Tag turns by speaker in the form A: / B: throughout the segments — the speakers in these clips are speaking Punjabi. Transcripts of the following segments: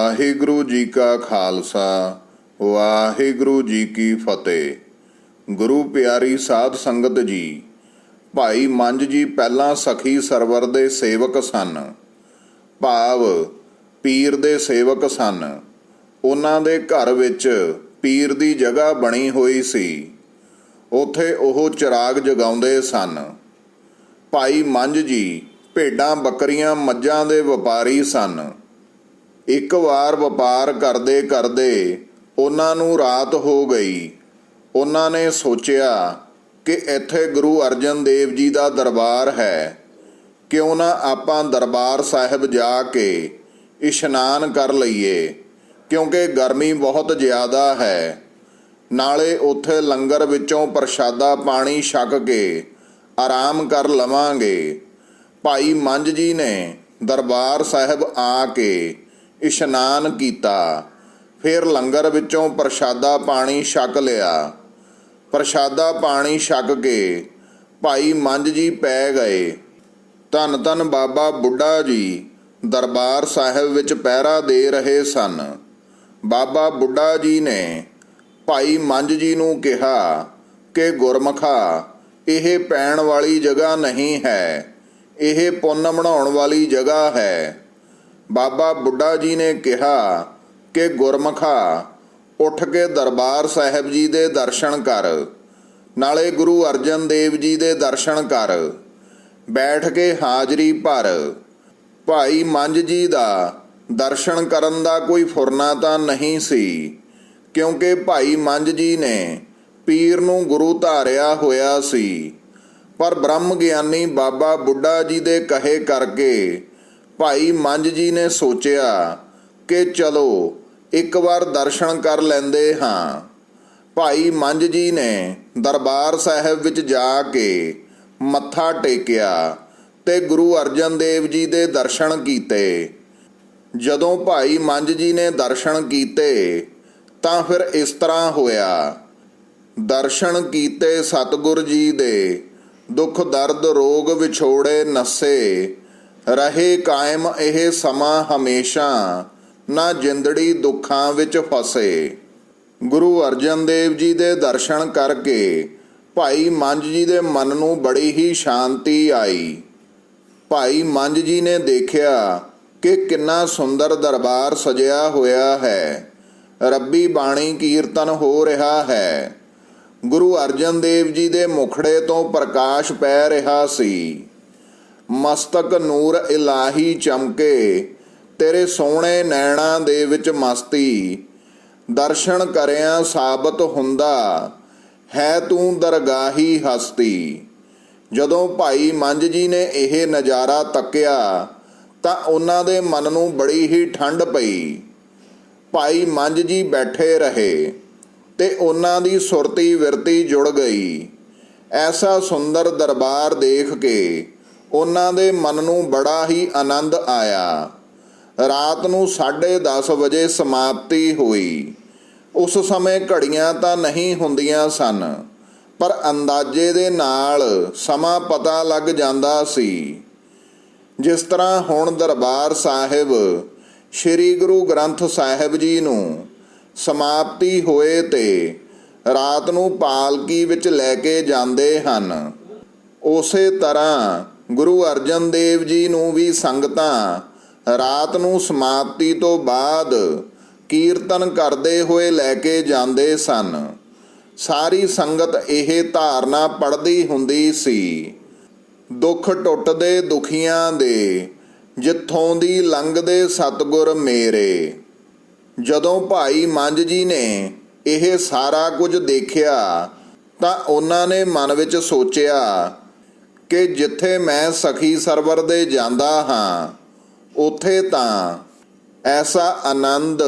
A: ਵਾਹਿਗੁਰੂ ਜੀ ਕਾ ਖਾਲਸਾ, ਵਾਹਿਗੁਰੂ ਜੀ ਕੀ ਫਤਿਹ। ਗੁਰੂ ਪਿਆਰੀ ਸਾਧ ਸੰਗਤ ਜੀ, ਭਾਈ ਮੰਜ ਜੀ ਪਹਿਲਾਂ ਸਖੀ ਸਰਵਰ ਦੇ ਸੇਵਕ ਸਨ। ਭਾਵ ਪੀਰ ਦੇ ਸੇਵਕ ਸਨ। ਉਹਨਾਂ ਦੇ ਘਰ ਵਿੱਚ ਪੀਰ ਦੀ ਜਗ੍ਹਾ ਬਣੀ ਹੋਈ ਸੀ। ਉਥੇ ਉਹ ਚਿਰਾਗ ਜਗਾਉਂਦੇ ਸਨ। ਭਾਈ ਮੰਝ ਜੀ ਭੇਡਾਂ, ਬੱਕਰੀਆਂ, ਮੱਝਾਂ ਦੇ ਵਪਾਰੀ ਸਨ। ਇੱਕ ਵਾਰ ਵਪਾਰ ਕਰਦੇ ਕਰਦੇ ਉਹਨਾਂ ਨੂੰ ਰਾਤ ਹੋ ਗਈ। ਉਹਨਾਂ ਨੇ ਸੋਚਿਆ ਕਿ ਇੱਥੇ ਗੁਰੂ ਅਰਜਨ ਦੇਵ ਜੀ ਦਾ ਦਰਬਾਰ ਹੈ। ਕਿਉਂ ਨਾ ਆਪਾਂ ਦਰਬਾਰ ਸਾਹਿਬ ਜਾ ਕੇ ਇਸ਼ਨਾਨ ਕਰ ਲਈਏ, ਕਿਉਂਕਿ ਗਰਮੀ ਬਹੁਤ ਜ਼ਿਆਦਾ ਹੈ। ਨਾਲੇ ਉੱਥੇ ਲੰਗਰ ਵਿੱਚੋਂ ਪ੍ਰਸ਼ਾਦਾ ਪਾਣੀ ਛਕ ਕੇ ਆਰਾਮ ਕਰ ਲਵਾਂਗੇ। ਭਾਈ ਮੰਝ ਜੀ ਨੇ ਦਰਬਾਰ ਸਾਹਿਬ ਆ ਕੇ ਇਸ਼ਨਾਨ ਕੀਤਾ। ਫਿਰ ਲੰਗਰ ਵਿੱਚੋਂ ਪ੍ਰਸ਼ਾਦਾ ਪਾਣੀ ਛਕ ਲਿਆ। ਪ੍ਰਸ਼ਾਦਾ ਪਾਣੀ ਛਕ ਕੇ ਭਾਈ ਮੰਝ ਜੀ ਪੈ ਗਏ। ਧੰਨ ਧੰਨ ਬਾਬਾ ਬੁੱਢਾ ਜੀ ਦਰਬਾਰ ਸਾਹਿਬ ਵਿੱਚ ਪਹਿਰਾ ਦੇ ਰਹੇ ਸਨ। ਬਾਬਾ ਬੁੱਢਾ ਜੀ ਨੇ ਭਾਈ ਮੰਝ ਜੀ ਨੂੰ ਕਿਹਾ ਕਿ ਗੁਰਮਖਾ, ਇਹ ਪੈਣ ਵਾਲੀ ਜਗ੍ਹਾ ਨਹੀਂ ਹੈ। ਇਹ ਪੁੰਨ ਬਣਾਉਣ ਵਾਲੀ ਜਗ੍ਹਾ ਹੈ। ਬਾਬਾ ਬੁੱਢਾ ਜੀ ਨੇ ਕਿਹਾ ਕਿ ਗੁਰਮਖਾ, ਉੱਠ ਕੇ ਦਰਬਾਰ ਸਾਹਿਬ ਜੀ ਦੇ ਦਰਸ਼ਨ ਕਰ। ਨਾਲੇ ਗੁਰੂ ਅਰਜਨ ਦੇਵ ਜੀ ਦੇ ਦਰਸ਼ਨ ਕਰ। ਬੈਠ ਕੇ ਹਾਜ਼ਰੀ ਭਰ। ਭਾਈ ਮੰਝ ਜੀ ਦਾ ਦਰਸ਼ਨ ਕਰਨ ਦਾ ਕੋਈ ਫੁਰਨਾ ਤਾਂ ਨਹੀਂ ਸੀ, ਕਿਉਂਕਿ ਭਾਈ ਮੰਝ ਜੀ ਨੇ ਪੀਰ ਨੂੰ ਗੁਰੂ ਧਾਰਿਆ ਹੋਇਆ ਸੀ। ਪਰ ਬ੍ਰਹਮ ਗਿਆਨੀ ਬਾਬਾ ਬੁੱਢਾ ਜੀ ਦੇ ਕਹੇ ਕਰਕੇ ਭਾਈ ਮੰਝ ਜੀ ਨੇ ਸੋਚਿਆ ਕਿ ਚਲੋ, ਇੱਕ ਵਾਰ ਦਰਸ਼ਨ ਕਰ ਲੈਂਦੇ ਹਾਂ। ਭਾਈ ਮੰਝ ਜੀ ਨੇ ਦਰਬਾਰ ਸਾਹਿਬ ਵਿੱਚ ਜਾ ਕੇ ਮੱਥਾ ਟੇਕਿਆ ਤੇ ਗੁਰੂ ਅਰਜਨ ਦੇਵ ਜੀ ਦੇ ਦਰਸ਼ਨ ਕੀਤੇ। ਜਦੋਂ ਭਾਈ ਮੰਝ ਜੀ ਨੇ ਦਰਸ਼ਨ ਕੀਤੇ, ਤਾਂ ਫਿਰ ਇਸ ਤਰ੍ਹਾਂ ਹੋਇਆ। ਦਰਸ਼ਨ ਕੀਤੇ ਸਤਿਗੁਰ ਜੀ ਦੇ ਦੁੱਖ ਦਰਦ ਰੋਗ ਵਿਛੋੜੇ ਨਸੇ ਰਹੇ ਕਾਇਮ ਇਹ ਸਮਾਂ ਹਮੇਸ਼ਾ, ਨਾ ਜਿੰਦੜੀ ਦੁੱਖਾਂ ਵਿੱਚ ਫਸੇ। ਗੁਰੂ ਅਰਜਨ ਦੇਵ ਜੀ ਦੇ ਦਰਸ਼ਨ ਕਰਕੇ ਭਾਈ ਮੰਜ ਜੀ ਦੇ ਮਨ ਨੂੰ ਬੜੀ ਹੀ ਸ਼ਾਂਤੀ ਆਈ। ਭਾਈ ਮੰਜ ਜੀ ਨੇ ਦੇਖਿਆ ਕਿ ਕਿੰਨਾ ਸੁੰਦਰ ਦਰਬਾਰ ਸਜਿਆ ਹੋਇਆ ਹੈ। ਰੱਬੀ ਬਾਣੀ ਕੀਰਤਨ ਹੋ ਰਿਹਾ ਹੈ। ਗੁਰੂ ਅਰਜਨ ਦੇਵ ਜੀ ਦੇ ਮੁਖੜੇ ਤੋਂ ਪ੍ਰਕਾਸ਼ ਪੈ ਰਿਹਾ ਸੀ। ਮਸਤਕ ਨੂਰ ਇਲਾਹੀ ਚਮਕੇ, ਤੇਰੇ ਸੋਹਣੇ ਨੈਣਾ ਦੇ ਵਿੱਚ ਮਸਤੀ। ਦਰਸ਼ਨ ਕਰਿਆ ਸਾਬਤ ਹੁੰਦਾ, ਹੈ ਤੂੰ ਦਰਗਾਹੀ ਹਸਤੀ। ਜਦੋਂ ਭਾਈ ਮੰਝ ਜੀ ਨੇ ਇਹ ਨਜ਼ਾਰਾ ਤੱਕਿਆ, ਤਾਂ ਉਹਨਾਂ ਦੇ ਮਨ ਨੂੰ ਬੜੀ ਹੀ ਠੰਡ ਪਈ। ਭਾਈ ਮੰਝ ਜੀ ਬੈਠੇ ਰਹੇ ਤੇ ਉਹਨਾਂ ਦੀ ਸੁਰਤੀ ਵਿਰਤੀ ਜੁੜ ਗਈ। ਐਸਾ ਸੁੰਦਰ ਦਰਬਾਰ ਦੇਖ ਕੇ ਉਹਨਾਂ ਦੇ ਮਨ ਨੂੰ ਬੜਾ ਹੀ ਆਨੰਦ ਆਇਆ। ਰਾਤ ਨੂੰ 10:30 ਵਜੇ ਸਮਾਪਤੀ ਹੋਈ। ਉਸ ਸਮੇਂ ਘੜੀਆਂ ਤਾਂ ਨਹੀਂ ਹੁੰਦੀਆਂ ਸਨ, ਪਰ ਅੰਦਾਜ਼ੇ ਦੇ ਨਾਲ ਸਮਾਂ ਪਤਾ ਲੱਗ ਜਾਂਦਾ ਸੀ। ਜਿਸ ਤਰ੍ਹਾਂ ਹੁਣ ਦਰਬਾਰ ਸਾਹਿਬ, ਸ੍ਰੀ ਗੁਰੂ ਗ੍ਰੰਥ ਸਾਹਿਬ ਜੀ ਨੂੰ ਸਮਾਪਤੀ ਹੋਏ ਤੇ ਰਾਤ ਨੂੰ ਪਾਲਕੀ ਵਿੱਚ ਲੈ ਕੇ ਜਾਂਦੇ ਹਨ। ਉਸੇ ਤਰ੍ਹਾਂ ਗੁਰੂ ਅਰਜਨ ਦੇਵ ਜੀ ਨੂੰ ਵੀ ਸੰਗਤਾਂ, ਰਾਤ ਨੂੰ ਸਮਾਪਤੀ ਤੋਂ ਬਾਅਦ ਕੀਰਤਨ ਕਰਦੇ ਹੋਏ ਲੈ ਕੇ ਜਾਂਦੇ ਸਨ। ਸਾਰੀ ਸੰਗਤ ਇਹ ਧਾਰਨਾ ਪੜਦੀ ਹੁੰਦੀ ਸੀ। ਦੁੱਖ ਟੁੱਟਦੇ ਦੁਖੀਆਂ ਦੇ, ਜਿੱਥੋਂ ਦੀ ਲੰਘਦੇ ਸਤਗੁਰ ਮੇਰੇ। ਜਦੋਂ ਭਾਈ ਮੰਝ ਜੀ ਨੇ ਇਹ ਸਾਰਾ ਕੁਝ ਦੇਖਿਆ, ਤਾਂ ਉਹਨਾਂ ਨੇ ਮਨ ਵਿੱਚ ਸੋਚਿਆ ਕਿ ਜਿੱਥੇ ਮੈਂ ਸਖੀ ਸਰਵਰ ਦੇ ਜਾਂਦਾ ਹਾਂ, ਉਥੇ ਤਾਂ ਐਸਾ ਆਨੰਦ,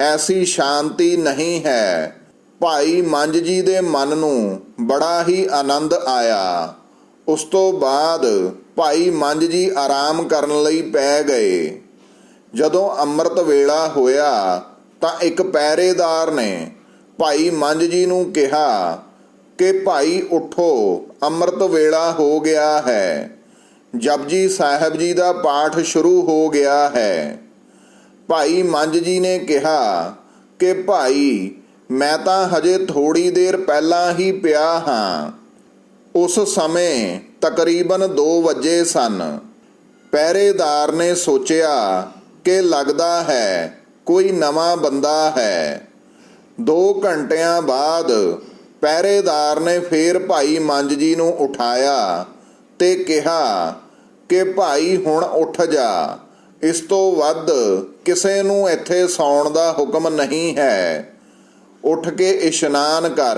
A: ਐਸੀ ਸ਼ਾਂਤੀ ਨਹੀਂ ਹੈ। ਭਾਈ ਮੰਜ ਜੀ ਦੇ ਮਨ ਨੂੰ ਬੜਾ ਹੀ ਆਨੰਦ ਆਇਆ। ਉਸ ਤੋਂ ਬਾਅਦ ਭਾਈ ਮੰਜ ਜੀ ਆਰਾਮ ਕਰਨ ਲਈ ਪੈ ਗਏ। ਜਦੋਂ ਅੰਮ੍ਰਿਤ ਵੇਲਾ ਹੋਇਆ, ਤਾਂ ਇੱਕ ਪਹਿਰੇਦਾਰ ਨੇ ਭਾਈ ਮੰਜ ਜੀ ਨੂੰ ਕਿਹਾ ਕਿ ਭਾਈ ਉਠੋ, ਅੰਮ੍ਰਿਤ ਵੇਲਾ ਹੋ ਗਿਆ ਹੈ। ਜਪਜੀ ਸਾਹਿਬ ਜੀ ਦਾ ਪਾਠ ਸ਼ੁਰੂ ਹੋ ਗਿਆ ਹੈ। ਭਾਈ ਮੰਜ ਜੀ ਨੇ ਕਿਹਾ, ਕਿ ਭਾਈ, ਮੈਂ ਤਾਂ ਹਜੇ ਥੋੜੀ ਦੇਰ ਪਹਿਲਾਂ ਹੀ ਪਿਆ ਹਾਂ। ਉਸ ਸਮੇਂ ਤਕਰੀਬਨ 2 ਵਜੇ ਸਨ। ਪਹਿਰੇਦਾਰ ਨੇ ਸੋਚਿਆ, ਕਿ ਲੱਗਦਾ ਹੈ, ਕੋਈ ਨਵਾਂ ਬੰਦਾ ਹੈ। 2 ਘੰਟਿਆਂ ਬਾਅਦ ਪਹਿਰੇਦਾਰ ਨੇ ਫੇਰ ਭਾਈ ਮੰਜ ਜੀ ਨੂੰ ਉਠਾਇਆ ਤੇ ਕਿਹਾ ਕਿ ਭਾਈ ਹੁਣ ਉੱਠ ਜਾ। ਇਸ ਤੋਂ ਵੱਧ ਕਿਸੇ ਨੂੰ ਇੱਥੇ ਸੌਣ ਦਾ ਹੁਕਮ ਨਹੀਂ ਹੈ। ਉੱਠ ਕੇ ਇਸ਼ਨਾਨ ਕਰ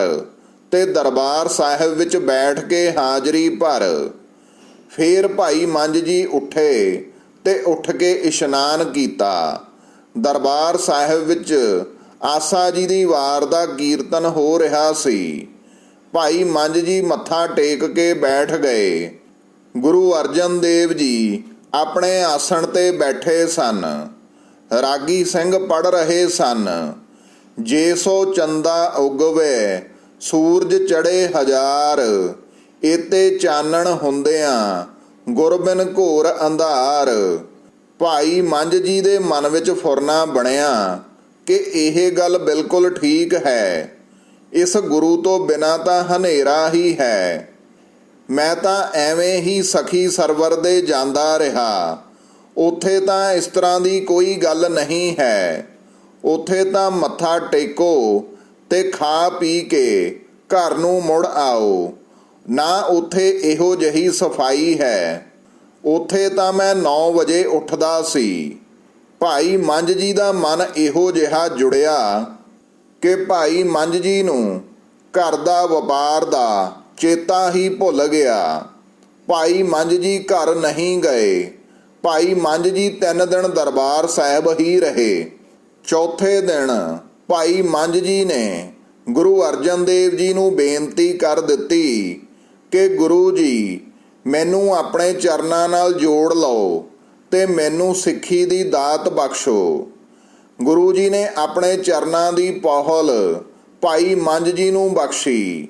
A: ਤੇ ਦਰਬਾਰ ਸਾਹਿਬ ਵਿੱਚ ਬੈਠ ਕੇ ਹਾਜ਼ਰੀ ਭਰ। ਫੇਰ ਭਾਈ ਮੰਜ ਜੀ ਉੱਠੇ ਤੇ ਉੱਠ ਕੇ ਇਸ਼ਨਾਨ ਕੀਤਾ। ਦਰਬਾਰ ਸਾਹਿਬ ਵਿੱਚ ਆਸਾ ਜੀ ਦੀ ਵਾਰ ਦਾ ਕੀਰਤਨ ਹੋ ਰਿਹਾ ਸੀ। ਭਾਈ ਮੰਜ ਜੀ ਮੱਥਾ ਟੇਕ ਕੇ ਬੈਠ ਗਏ। ਗੁਰੂ ਅਰਜਨ ਦੇਵ ਜੀ ਆਪਣੇ ਆਸਣ ਤੇ ਬੈਠੇ ਸਨ। ਰਾਗੀ ਸਿੰਘ ਪੜ ਰਹੇ ਸਨ। ਜੇ ਸੋ ਚੰਦਾ ਉਗਵੇ, ਸੂਰਜ ਚੜੇ ਹਜ਼ਾਰ। ਏਤੇ ਚਾਨਣ ਹੁੰਦਿਆਂ ਗੁਰਬਿਨ ਘੋਰ ਅੰਧਾਰ। ਭਾਈ ਮੰਝ ਜੀ ਦੇ ਮਨ ਵਿੱਚ ਫੁਰਨਾ ਬਣਿਆ। ਕਿ ਇਹ ਗੱਲ ਬਿਲਕੁਲ ਠੀਕ ਹੈ। ਇਸ ਗੁਰੂ ਤੋਂ ਬਿਨਾ ਤਾਂ ਹਨੇਰਾ ਹੀ ਹੈ। ਮੈਂ ਤਾਂ ਐਵੇਂ ਹੀ ਸਖੀ ਸਰਵਰ ਦੇ ਜਾਂਦਾ ਰਿਹਾ। ਉਥੇ ਤਾਂ ਇਸ ਤਰ੍ਹਾਂ ਦੀ ਕੋਈ ਗੱਲ ਨਹੀਂ ਹੈ। ਉਥੇ ਤਾਂ ਮੱਥਾ ਟੇਕੋ ਤੇ ਖਾ ਪੀ ਕੇ ਘਰ ਨੂੰ ਮੁੜ ਆਓ। ਨਾ ਉਥੇ ਇਹੋ ਜਹੀ ਸਫ਼ਾਈ ਹੈ। ਉਥੇ ਤਾਂ ਮੈਂ 9 ਵਜੇ ਉੱਠਦਾ ਸੀ। ਭਾਈ ਮੰਜ ਜੀ ਦਾ ਮਨ ਇਹੋ ਜਿਹਾ ਜੁੜਿਆ ਕਿ ਭਾਈ ਮੰਜ ਜੀ ਨੂੰ ਘਰ ਦਾ ਵਪਾਰ ਦਾ ਚੇਤਾ ਹੀ ਭੁੱਲ ਗਿਆ। ਭਾਈ ਮੰਜ ਜੀ ਘਰ ਨਹੀਂ ਗਏ। ਭਾਈ ਮੰਜ ਜੀ ਤਿੰਨ ਦਿਨ ਦਰਬਾਰ ਸਾਹਿਬ ਹੀ ਰਹੇ। ਚੌਥੇ ਦਿਨ ਭਾਈ ਮੰਜ ਜੀ ਨੇ ਗੁਰੂ ਅਰਜਨ ਦੇਵ ਜੀ ਨੂੰ ਬੇਨਤੀ ਕਰ ਦਿੱਤੀ ਕਿ ਗੁਰੂ ਜੀ, ਮੈਨੂੰ ਆਪਣੇ ਚਰਨਾਂ ਨਾਲ ਜੋੜ ਲਓ। ਤੇ ਮੈਨੂੰ ਸਿੱਖੀ ਦੀ ਦਾਤ ਬਖਸ਼ੋ। ਗੁਰੂ ਜੀ ਨੇ ਆਪਣੇ ਚਰਨਾਂ ਦੀ ਪਹੁਲ ਭਾਈ ਮੰਝ ਜੀ ਨੂੰ ਬਖਸ਼ੀ।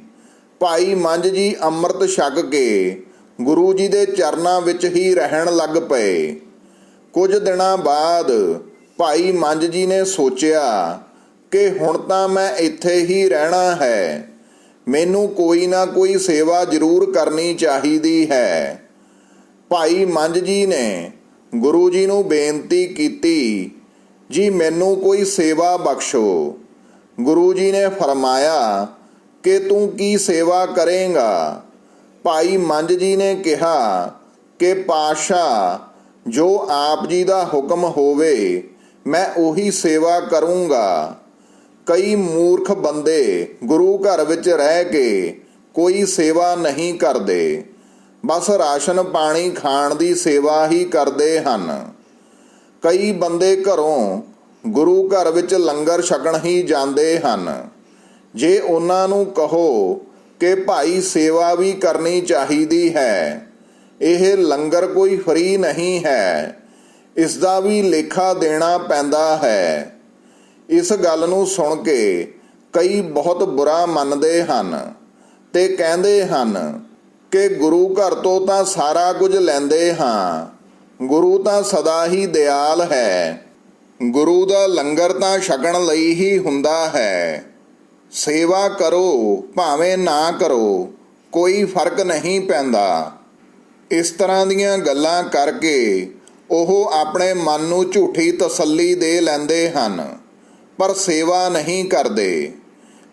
A: ਭਾਈ ਮੰਝ ਜੀ ਅੰਮ੍ਰਿਤ ਛਕ ਕੇ ਗੁਰੂ ਜੀ ਦੇ ਚਰਨਾਂ ਵਿੱਚ ਹੀ ਰਹਿਣ ਲੱਗ ਪਏ। ਕੁਝ ਦਿਨਾਂ ਬਾਅਦ ਭਾਈ ਮੰਝ ਜੀ ਨੇ ਸੋਚਿਆ ਕਿ ਹੁਣ ਤਾਂ ਮੈਂ ਇੱਥੇ ਹੀ ਰਹਿਣਾ ਹੈ। ਮੈਨੂੰ ਕੋਈ ਨਾ ਕੋਈ ਸੇਵਾ ਜ਼ਰੂਰ ਕਰਨੀ ਚਾਹੀਦੀ ਹੈ। ਭਾਈ ਮੰਝ ਜੀ ਨੇ ਗੁਰੂ ਜੀ ਨੂੰ ਬੇਨਤੀ ਕੀਤੀ, ਜੀ ਮੈਨੂੰ ਕੋਈ ਸੇਵਾ ਬਖਸ਼ੋ। ਗੁਰੂ ਜੀ ਨੇ ਫਰਮਾਇਆ, ਕਿ ਤੂੰ ਕੀ ਸੇਵਾ ਕਰੇਗਾ? ਭਾਈ ਮੰਜ ਜੀ ਨੇ ਕਿਹਾ, ਕਿ ਪਾਸ਼ਾ ਜੋ ਆਪ ਜੀ ਦਾ ਹੁਕਮ ਹੋਵੇ, ਮੈਂ ਉਹੀ ਸੇਵਾ ਕਰੂੰਗਾ। ਕਈ ਮੂਰਖ ਬੰਦੇ ਗੁਰੂ ਘਰ ਵਿੱਚ ਰਹਿ ਕੇ ਕੋਈ ਸੇਵਾ ਨਹੀਂ ਕਰਦੇ। ਬਸ ਰਾਸ਼ਨ ਪਾਣੀ ਖਾਣ ਦੀ ਸੇਵਾ ਹੀ ਕਰਦੇ ਹਨ। ਕਈ ਬੰਦੇ ਘਰੋਂ ਗੁਰੂ ਘਰ ਵਿੱਚ ਲੰਗਰ ਛਕਣ ਹੀ ਜਾਂਦੇ ਹਨ। ਜੇ ਉਹਨਾਂ ਨੂੰ ਕਹੋ ਕਿ ਭਾਈ ਸੇਵਾ ਵੀ ਕਰਨੀ ਚਾਹੀਦੀ ਹੈ, ਇਹ ਲੰਗਰ ਕੋਈ ਫਰੀ ਨਹੀਂ ਹੈ। ਇਸ ਦਾ ਵੀ ਲੇਖਾ ਦੇਣਾ ਪੈਂਦਾ ਹੈ। ਇਸ ਗੱਲ ਨੂੰ ਸੁਣ ਕੇ ਕਈ ਬਹੁਤ ਬੁਰਾ ਮੰਨਦੇ ਹਨ ਤੇ ਕਹਿੰਦੇ ਹਨ ਕਿ ਗੁਰੂ ਘਰ ਤੋਂ ਤਾਂ ਸਾਰਾ ਕੁਝ ਲੈਂਦੇ ਹਾਂ। ਗੁਰੂ ਤਾਂ ਸਦਾ ਹੀ ਦਿਆਲ ਹੈ। ਗੁਰੂ ਦਾ ਲੰਗਰ ਤਾਂ ਛਕਣ ਲਈ ਹੀ ਹੁੰਦਾ ਹੈ। ਸੇਵਾ ਕਰੋ, ਭਾਵੇਂ ਨਾ ਕਰੋ, ਕੋਈ ਫ਼ਰਕ ਨਹੀਂ ਪੈਂਦਾ। ਇਸ ਤਰ੍ਹਾਂ ਦੀਆਂ ਗੱਲਾਂ ਕਰਕੇ ਉਹ ਆਪਣੇ ਮਨ ਨੂੰ ਝੂਠੀ ਤਸੱਲੀ ਦੇ ਲੈਂਦੇ ਹਨ, ਪਰ ਸੇਵਾ ਨਹੀਂ ਕਰਦੇ।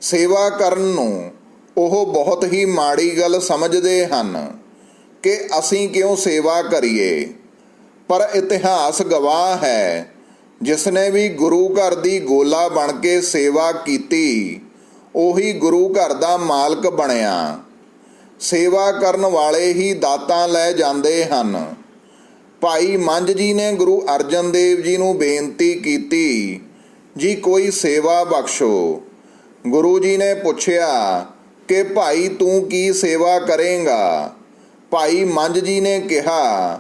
A: ਸੇਵਾ ਕਰਨ ਨੂੰ ਉਹ ਬਹੁਤ ਹੀ ਮਾੜੀ ਗੱਲ ਸਮਝਦੇ ਹਨ ਕਿ ਅਸੀਂ ਕਿਉਂ ਸੇਵਾ ਕਰੀਏ। ਪਰ ਇਤਿਹਾਸ ਗਵਾਹ ਹੈ। ਜਿਸ ਨੇ ਵੀ ਗੁਰੂ ਘਰ ਦੀ ਗੋਲਾ ਬਣ ਕੇ ਸੇਵਾ ਕੀਤੀ, ਉਹੀ ਗੁਰੂ ਘਰ ਦਾ ਮਾਲਕ ਬਣਿਆ। ਸੇਵਾ ਕਰਨ ਵਾਲੇ ਹੀ ਦਾਤਾਂ ਲੈ ਜਾਂਦੇ ਹਨ। ਭਾਈ ਮੰਝ ਜੀ ਨੇ ਗੁਰੂ ਅਰਜਨ ਦੇਵ ਜੀ ਨੂੰ ਬੇਨਤੀ ਕੀਤੀ, ਜੀ ਕੋਈ ਸੇਵਾ ਬਖਸ਼ੋ। ਗੁਰੂ ਜੀ ਨੇ ਪੁੱਛਿਆ ਕਿ ਭਾਈ ਤੂੰ ਕੀ ਸੇਵਾ ਕਰੇਂਗਾ? ਭਾਈ ਮੰਜ ਜੀ ਨੇ ਕਿਹਾ,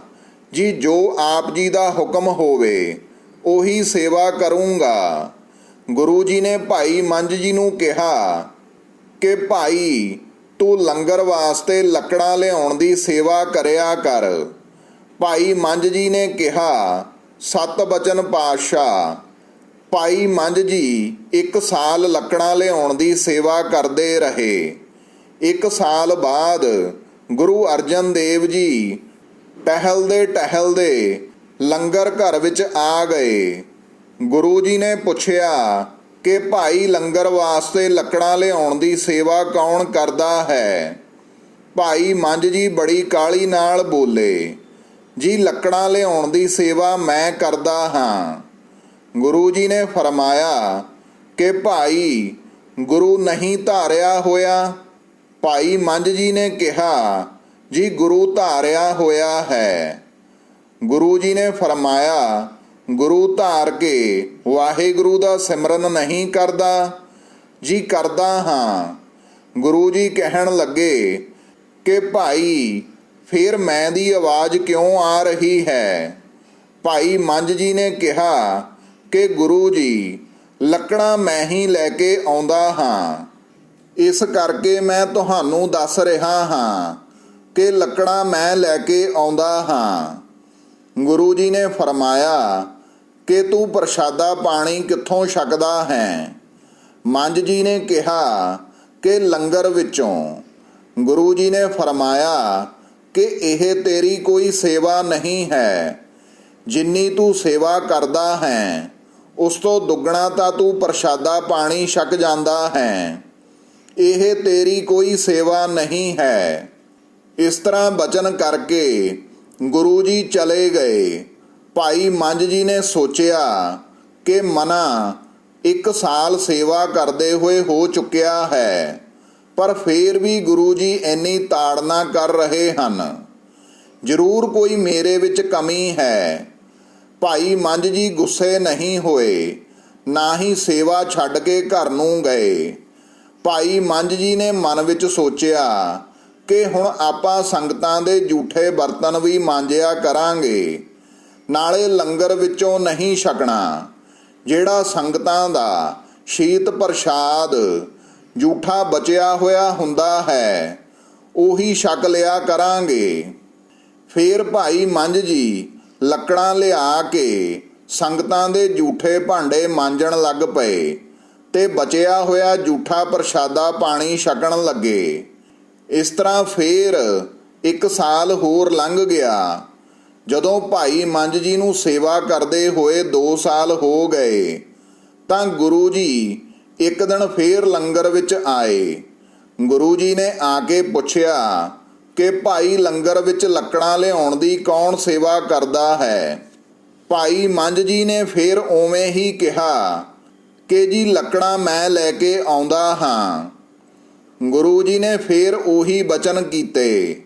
A: ਜੀ ਜੋ ਆਪ ਜੀ ਦਾ ਹੁਕਮ ਹੋਵੇ, ਉਹੀ ਸੇਵਾ ਕਰੂੰਗਾ। ਗੁਰੂ ਜੀ ਨੇ ਭਾਈ ਮੰਜ ਜੀ ਨੂੰ ਕਿਹਾ, ਕਿ ਭਾਈ, ਤੂੰ ਲੰਗਰ ਵਾਸਤੇ ਲੱਕੜਾਂ ਲਿਆਉਣ ਦੀ ਸੇਵਾ ਕਰਿਆ ਕਰ। ਭਾਈ ਮੰਜ ਜੀ ਨੇ ਕਿਹਾ, ਸਤ ਬਚਨ ਪਾਤਸ਼ਾਹ, ਭਾਈ ਮੰਜ ਜੀ ਇੱਕ ਸਾਲ ਲੱਕੜਾਂ ਲਿਆਉਣ ਦੀ ਸੇਵਾ ਕਰਦੇ ਰਹੇ। ਇੱਕ ਸਾਲ ਬਾਅਦ ਗੁਰੂ ਅਰਜਨ ਦੇਵ ਜੀ ਟਹਿਲਦੇ ਟਹਿਲਦੇ ਲੰਗਰ ਘਰ ਵਿੱਚ ਆ ਗਏ। ਗੁਰੂ ਜੀ ਨੇ ਪੁੱਛਿਆ ਕਿ ਭਾਈ ਲੰਗਰ ਵਾਸਤੇ ਲੱਕੜਾਂ ਲਿਆਉਣ ਦੀ ਸੇਵਾ ਕੌਣ ਕਰਦਾ ਹੈ? ਭਾਈ ਮੰਝ ਜੀ ਬੜੀ ਕਾਲੀ ਨਾਲ ਬੋਲੇ, ਜੀ, ਲੱਕੜਾਂ ਲਿਆਉਣ ਦੀ ਸੇਵਾ ਮੈਂ ਕਰਦਾ ਹਾਂ। ਗੁਰੂ ਜੀ ਨੇ ਫਰਮਾਇਆ ਕਿ ਭਾਈ ਗੁਰੂ ਨਹੀਂ ਧਾਰਿਆ ਹੋਇਆ। ਭਾਈ ਮੰਝ ਜੀ ਨੇ ਕਿਹਾ, ਜੀ ਗੁਰੂ ਧਾਰਿਆ ਹੋਇਆ ਹੈ। ਗੁਰੂ ਜੀ ਨੇ ਫਰਮਾਇਆ, ਗੁਰੂ ਧਾਰ ਕੇ ਵਾਹਿਗੁਰੂ ਦਾ ਸਿਮਰਨ ਨਹੀਂ ਕਰਦਾ। ਜੀ ਕਰਦਾ ਹਾਂ। ਗੁਰੂ ਜੀ ਕਹਿਣ ਲੱਗੇ, ਕਿ ਭਾਈ, ਫਿਰ ਮੈਂ ਦੀ ਆਵਾਜ਼ ਕਿਉਂ ਆ ਰਹੀ ਹੈ? ਭਾਈ ਮੰਝ ਜੀ ਨੇ ਕਿਹਾ, ਕਿ ਗੁਰੂ ਜੀ, ਲੱਕੜਾਂ ਮੈਂ ਹੀ ਲੈ ਕੇ ਆਉਂਦਾ ਹਾਂ। ਇਸ ਕਰਕੇ ਮੈਂ ਤੁਹਾਨੂੰ ਦੱਸ ਰਿਹਾ ਹਾਂ ਕਿ ਲੱਕੜਾਂ ਮੈਂ ਲੈ ਕੇ ਆਉਂਦਾ ਹਾਂ। ਗੁਰੂ ਜੀ ਨੇ ਫਰਮਾਇਆ ਕਿ ਤੂੰ ਪ੍ਰਸ਼ਾਦਾ ਪਾਣੀ ਕਿੱਥੋਂ ਛਕਦਾ ਹੈ? ਮੰਜ ਜੀ ਨੇ ਕਿਹਾ ਕਿ ਲੰਗਰ ਵਿੱਚੋਂ। ਗੁਰੂ ਜੀ ਨੇ ਫਰਮਾਇਆ ਕਿ ਇਹ ਤੇਰੀ ਕੋਈ ਸੇਵਾ ਨਹੀਂ ਹੈ। ਜਿੰਨੀ ਤੂੰ ਸੇਵਾ ਕਰਦਾ ਹੈ, ਉਸ ਤੋਂ ਦੁੱਗਣਾ ਤਾਂ ਤੂੰ ਪ੍ਰਸ਼ਾਦਾ ਪਾਣੀ ਛਕ ਜਾਂਦਾ ਹੈ। ਇਹ ਤੇਰੀ ਕੋਈ ਸੇਵਾ ਨਹੀਂ ਹੈ। ਇਸ ਤਰ੍ਹਾਂ ਬਚਨ ਕਰਕੇ ਗੁਰੂ ਜੀ ਚਲੇ ਗਏ। ਭਾਈ ਮੰਜ ਜੀ ਨੇ ਸੋਚਿਆ ਕਿ ਮਨਾ ਇੱਕ ਸਾਲ ਸੇਵਾ ਕਰਦੇ ਹੋਏ ਹੋ ਚੁੱਕਿਆ ਹੈ, ਪਰ ਫੇਰ ਵੀ ਗੁਰੂ ਜੀ ਇੰਨੀ ਤਾੜਨਾ ਕਰ ਰਹੇ ਹਨ। ਜ਼ਰੂਰ ਕੋਈ ਮੇਰੇ ਵਿੱਚ ਕਮੀ ਹੈ। ਭਾਈ ਮੰਝ ਜੀ ਗੁੱਸੇ ਨਹੀਂ ਹੋਏ, ਨਾ ਹੀ ਸੇਵਾ ਛੱਡ ਕੇ ਘਰ ਨੂੰ ਗਏ। ਭਾਈ ਮੰਝ ਜੀ ਨੇ ਮਨ ਵਿੱਚ ਸੋਚਿਆ ਕਿ ਹੁਣ ਆਪਾਂ ਸੰਗਤਾਂ ਦੇ ਝੂਠੇ ਬਰਤਨ ਵੀ ਮਾਂਜਿਆ ਕਰਾਂਗੇ। ਨਾਲੇ ਲੰਗਰ ਵਿੱਚੋਂ ਨਹੀਂ ਛਕਣਾ। ਜਿਹੜਾ ਸੰਗਤਾਂ ਦਾ ਸ਼ੀਤ ਪ੍ਰਸ਼ਾਦ ਝੂਠਾ ਬਚਿਆ ਹੋਇਆ ਹੁੰਦਾ ਹੈ, ਉਹੀ ਛਕ ਲਿਆ ਕਰਾਂਗੇ। ਫੇਰ ਭਾਈ ਮੰਝ ਜੀ ਲੱਕੜਾਂ ਲਿਆ ਕੇ ਸੰਗਤਾਂ ਦੇ ਝੂਠੇ ਭਾਂਡੇ ਮਾਂਜਣ ਲੱਗ ਪਏ। ਤੇ ਬਚਿਆ ਹੋਇਆ ਝੂਠਾ ਪ੍ਰਸ਼ਾਦਾ ਪਾਣੀ ਛਕਣ ਲੱਗੇ। ਇਸ ਤਰ੍ਹਾਂ ਫੇਰ ਇੱਕ ਸਾਲ ਹੋਰ ਲੰਘ ਗਿਆ। ਜਦੋਂ ਭਾਈ ਮੰਜ ਜੀ ਨੂੰ ਸੇਵਾ ਕਰਦੇ ਹੋਏ 2 ਸਾਲ ਹੋ ਗਏ, ਤਾਂ ਗੁਰੂ ਜੀ ਇੱਕ ਦਿਨ ਫੇਰ ਲੰਗਰ ਵਿੱਚ ਆਏ। ਗੁਰੂ ਜੀ ਨੇ ਆ ਕੇ ਪੁੱਛਿਆ ਕਿ ਭਾਈ ਲੰਗਰ ਵਿੱਚ ਲੱਕੜਾਂ ਲਿਆਉਣ ਦੀ ਕੌਣ ਸੇਵਾ ਕਰਦਾ ਹੈ? ਭਾਈ ਮੰਜ ਜੀ ਨੇ ਫੇਰ ਉਵੇਂ ਹੀ ਕਿਹਾ ਕਿ ਜੀ ਲੱਕੜਾਂ ਮੈਂ ਲੈ ਕੇ ਆਉਂਦਾ ਹਾਂ। ਗੁਰੂ ਜੀ ਨੇ ਫੇਰ ਉਹੀ ਬਚਨ ਕੀਤੇ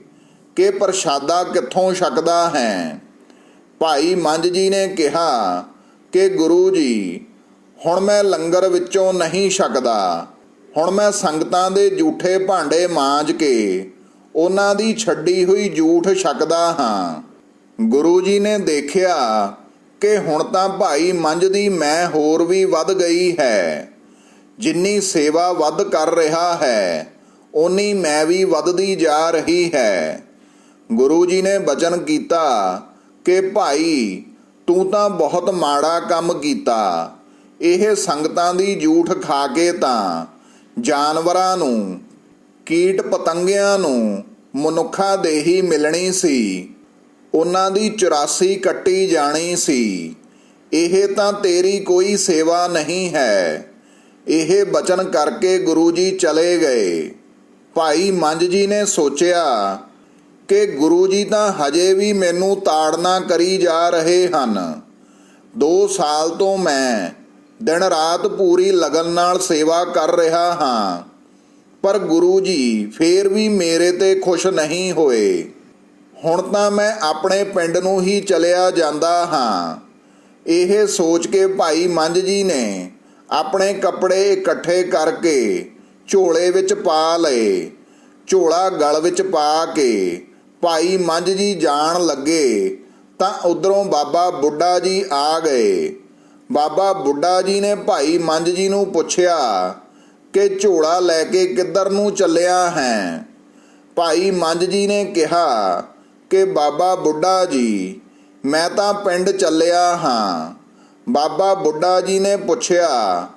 A: ਕਿ ਪ੍ਰਸ਼ਾਦਾ ਕਿੱਥੋਂ ਛਕਦਾ ਹੈ? ਭਾਈ ਮੰਜ ਜੀ ਨੇ ਕਿਹਾ ਕਿ ਗੁਰੂ ਜੀ, ਹੁਣ ਮੈਂ ਲੰਗਰ ਵਿੱਚੋਂ ਨਹੀਂ ਛਕਦਾ। ਹੁਣ ਮੈਂ ਸੰਗਤਾਂ ਦੇ ਝੂਠੇ ਭਾਂਡੇ ਮਾਂਜ ਕੇ ਉਹਨਾਂ ਦੀ ਛੱਡੀ ਹੋਈ ਝੂਠ ਛਕਦਾ ਹਾਂ। ਗੁਰੂ ਜੀ ਨੇ ਦੇਖਿਆ ਕਿ ਹੁਣ ਤਾਂ ਭਾਈ ਮੰਝ ਦੀ ਮੈਂ ਹੋਰ ਵੀ ਵੱਧ ਗਈ ਹੈ। ਜਿੰਨੀ ਸੇਵਾ ਵੱਧ ਕਰ ਰਿਹਾ ਹੈ, ਓਨੀ ਮੈਂ ਵੀ ਵੱਧਦੀ ਜਾ ਰਹੀ ਹੈ। ਗੁਰੂ ਜੀ ਨੇ ਬਚਨ ਕੀਤਾ ਕਿ ਭਾਈ, ਤੂੰ ਤਾਂ ਬਹੁਤ ਮਾੜਾ ਕੰਮ ਕੀਤਾ। ਇਹ ਸੰਗਤਾਂ ਦੀ ਝੂਠ ਖਾ ਕੇ ਤਾਂ ਜਾਨਵਰਾਂ ਨੂੰ, ਕੀਟ ਪਤੰਗਿਆਂ ਨੂੰ ਮਨੁੱਖਾਂ ਦੇ ਹੀ ਮਿਲਣੀ ਸੀ। ਉਹਨਾਂ ਦੀ 84 ਕੱਟੀ ਜਾਣੀ ਸੀ। ਇਹ ਤਾਂ ਤੇਰੀ ਕੋਈ ਸੇਵਾ ਨਹੀਂ ਹੈ। ਇਹ ਬਚਨ ਕਰਕੇ ਗੁਰੂ ਜੀ ਚਲੇ ਗਏ। ਭਾਈ ਮੰਜ ਜੀ ਨੇ ਸੋਚਿਆ ਕਿ ਗੁਰੂ ਜੀ ਤਾਂ ਹਜੇ ਵੀ ਮੈਨੂੰ ਤਾੜਨਾ ਕਰੀ ਜਾ ਰਹੇ ਹਨ। 2 ਸਾਲ ਤੋਂ ਮੈਂ ਦਿਨ ਰਾਤ ਪੂਰੀ ਲਗਨ ਨਾਲ ਸੇਵਾ ਕਰ ਰਿਹਾ ਹਾਂ। ਪਰ ਗੁਰੂ ਜੀ ਫੇਰ ਵੀ ਮੇਰੇ ਤੇ ਖੁਸ਼ ਨਹੀਂ ਹੋਏ। ਹੁਣ ਤਾਂ ਮੈਂ ਆਪਣੇ ਪਿੰਡ ਨੂੰ ਹੀ ਚਲਿਆ ਜਾਂਦਾ ਹਾਂ। ਇਹ ਸੋਚ ਕੇ ਭਾਈ ਮੰਝ ਜੀ ਨੇ ਆਪਣੇ ਕੱਪੜੇ ਇਕੱਠੇ ਕਰਕੇ ਝੋਲੇ ਵਿੱਚ ਪਾ ਲਏ। ਝੋਲਾ ਗਲ ਵਿੱਚ ਪਾ ਕੇ ਭਾਈ ਮੰਝ ਜੀ ਜਾਣ ਲੱਗੇ ਤਾਂ ਉਧਰੋਂ ਬਾਬਾ ਬੁੱਢਾ ਜੀ ਆ ਗਏ। ਬਾਬਾ ਬੁੱਢਾ ਜੀ ਨੇ ਭਾਈ ਮੰਝ ਜੀ ਨੂੰ ਪੁੱਛਿਆ ਕਿ ਝੋਲਾ ਲੈ ਕੇ ਕਿੱਧਰ ਨੂੰ ਚੱਲਿਆ ਹੈ? ਭਾਈ ਮੰਝ ਜੀ ਨੇ ਕਿਹਾ ਕਿ ਬਾਬਾ ਬੁੱਢਾ ਜੀ, ਮੈਂ ਤਾਂ ਪਿੰਡ ਚੱਲਿਆ ਹਾਂ। ਬਾਬਾ ਬੁੱਢਾ ਜੀ ਨੇ ਪੁੱਛਿਆ,